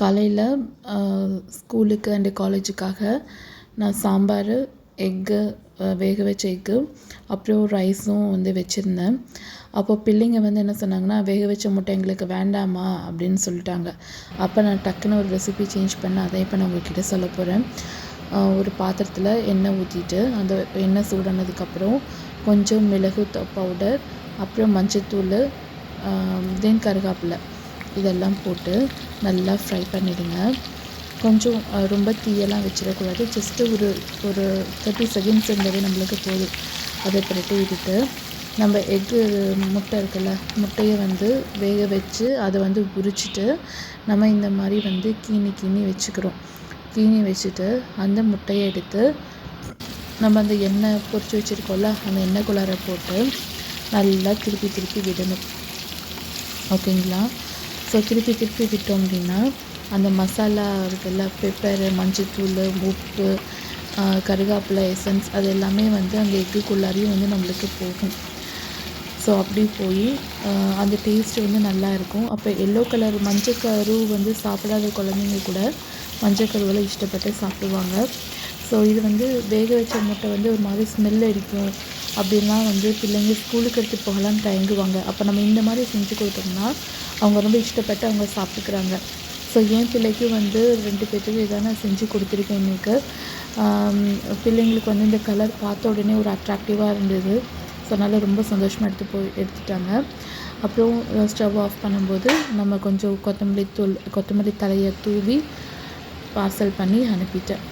காலையில் ஸ்கூலுக்கு அண்டு காலேஜுக்காக நான் சாம்பார் எக்கு வேக வச்ச எக்கு அப்புறம் ரைஸும் வந்து வச்சுருந்தேன். அப்போ பிள்ளைங்க வந்து என்ன சொன்னாங்கன்னா வேக வச்ச முட்டை எங்களுக்கு வேண்டாமா அப்படின்னு சொல்லிட்டாங்க. அப்போ நான் டக்குன்னு ஒரு ரெசிபி சேஞ்ச் பண்ணேன் அதை இப்போ நான் உங்ககிட்ட சொல்ல போகிறேன் ஒரு பாத்திரத்தில் எண்ணெய் ஊற்றிட்டு அந்த எண்ணெய் சூடானதுக்கப்புறம் கொஞ்சம் மிளகு பவுடர் அப்புறம் மஞ்சத்தூள் தென் கருவேப்பிலை இதெல்லாம் போட்டு நல்லா ஃப்ரை பண்ணிடுங்க. கொஞ்சம் ரொம்ப தீயெல்லாம் வச்சிடக்கூடாது. ஜஸ்ட்டு ஒரு ஒரு தேர்ட்டி செகண்ட்ஸ் இருந்தாலே நம்மளுக்கு போதும். அதை பிரட்டி விட்டுட்டு நம்ம எக்கு முட்டை இருக்குல்ல முட்டையை வந்து வேக வச்சு அதை வந்து உரிச்சிட்டு நம்ம இந்த மாதிரி வந்து கீனி கீனி வச்சுக்கிறோம். கீனி வச்சுட்டு அந்த முட்டையை எடுத்து நம்ம அந்த எண்ணெய் பொறிச்சு வச்சுருக்கோம்ல அந்த எண்ணெய் எண்ணெய்க்குள்ளார போட்டு நல்லா திருப்பி திருப்பி விடணும். ஓகேங்களா? ஸோ திருப்பி திருப்பி விட்டோம் அப்படின்னா அந்த மசாலா இருக்குல்ல பெப்பரு மஞ்சத்தூள் உப்பு கருவேப்பிலை எசன்ஸ் அது எல்லாமே வந்து அந்த எக்குக்குள்ளாரையும் வந்து நம்மளுக்கு போகும். ஸோ அப்படி போய் அந்த டேஸ்ட்டு வந்து நல்லா இருக்கும். அப்போ எல்லோ கலர் மஞ்சக்கரு வந்து சாப்பிடாத குழந்தைங்க கூட மஞ்சக்கருவெல்லாம் இஷ்டப்பட்டு சாப்பிடுவாங்க. ஸோ இது வந்து வேக வச்ச முட்டை வந்து ஒரு மாதிரி ஸ்மெல் அடிக்கும். அப்படின்லாம் வந்து பிள்ளைங்க ஸ்கூலுக்கு எடுத்து போகலான்னு தயங்குவாங்க. அப்போ நம்ம இந்த மாதிரி செஞ்சு கொடுத்தோம்னா அவங்க ரொம்ப இஷ்டப்பட்டு அவங்க சாப்பிட்டுக்கிறாங்க. ஸோ என் பிள்ளைக்கும் வந்து ரெண்டு பேர்த்துக்கும் இதை நான் செஞ்சு கொடுத்துருக்கேன் இன்றைக்கு பிள்ளைங்களுக்கு வந்து இந்த கலர் பார்த்த உடனே ஒரு அட்ராக்டிவாக இருந்தது. ஸோ அதனால் ரொம்ப சந்தோஷமாக எடுத்து போய் எடுத்துட்டாங்க. அப்புறம் ஸ்டவ் ஆஃப் பண்ணும்போது நம்ம கொஞ்சம் கொத்தமல்லி தூள் கொத்தமல்லி தலையை தூவி பார்சல் பண்ணி அனுப்பிட்டேன்.